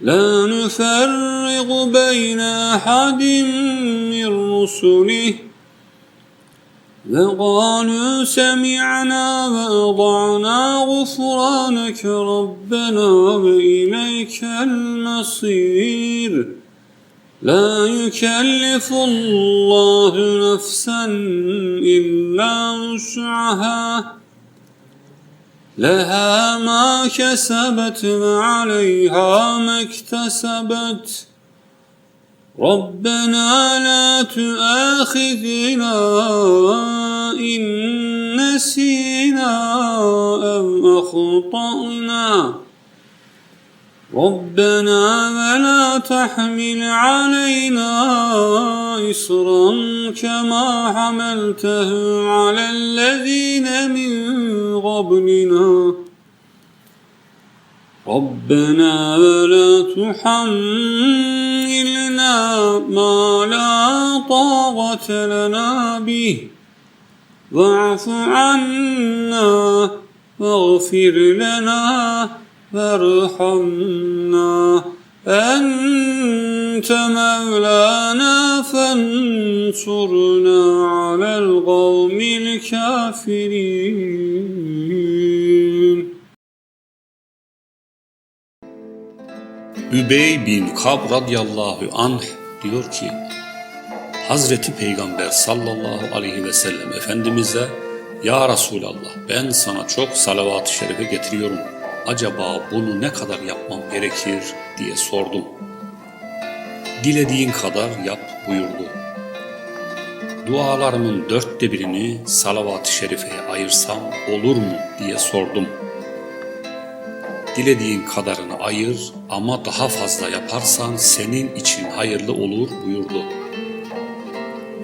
لا نفرق بين أحد من رسله. وقالوا سمعنا وأطعنا غفرانك ربنا وإليك المصير. لا يكلف الله نفسا إلا وسعها. لها ما كسبت وعليها ما اكتسبت. ربنا لا تؤاخذنا إن نسينا أو أخطأنا. ربنا ولا تحمل علينا إصرا كما حملته على الذين من قبلنا. ربنا ولا تحملنا ما لا طاقة لنا به. واعف عنا واغفر لنا وارحمنا. أنت مولانا فانصرنا على القوم الكافرين Übey bin Kab radıyallahu anh diyor ki Hazreti Peygamber sallallahu aleyhi ve sellem Efendimiz'e Ya Resulallah ben sana çok salavat-ı şerife getiriyorum. Acaba bunu ne kadar yapmam gerekir diye sordum. Dilediğin kadar yap buyurdu. Dualarımın dörtte birini salavat-ı şerifeye ayırsam olur mu diye sordum.'' Dilediğin kadarını ayır ama daha fazla yaparsan senin için hayırlı olur buyurdu.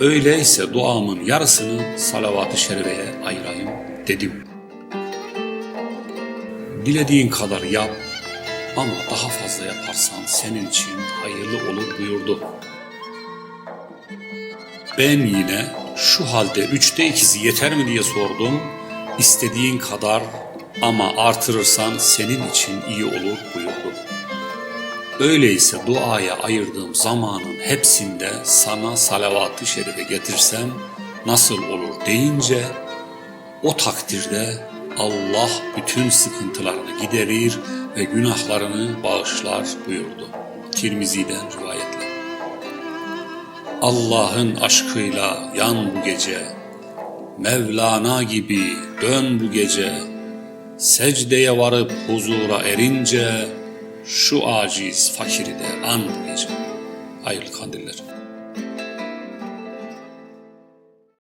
Öyleyse duamın yarısını salavat-ı şerifeye ayırayım dedim. Dilediğin kadar yap ama daha fazla yaparsan senin için hayırlı olur buyurdu. Ben yine şu halde üçte ikisi yeter mi diye sordum. İstediğin kadar ama artırırsan senin için iyi olur buyurdu. Öyleyse duaya ayırdığım zamanın hepsinde sana salavat-ı şerife getirsem nasıl olur deyince o takdirde Allah bütün sıkıntılarını giderir ve günahlarını bağışlar buyurdu. Tirmizi'den rivayetle. Allah'ın aşkıyla yan bu gece, Mevlana gibi dön bu gece, Secdeye varıp huzura erince şu aciz fakiri de an bu gece. Hayırlı kandiller.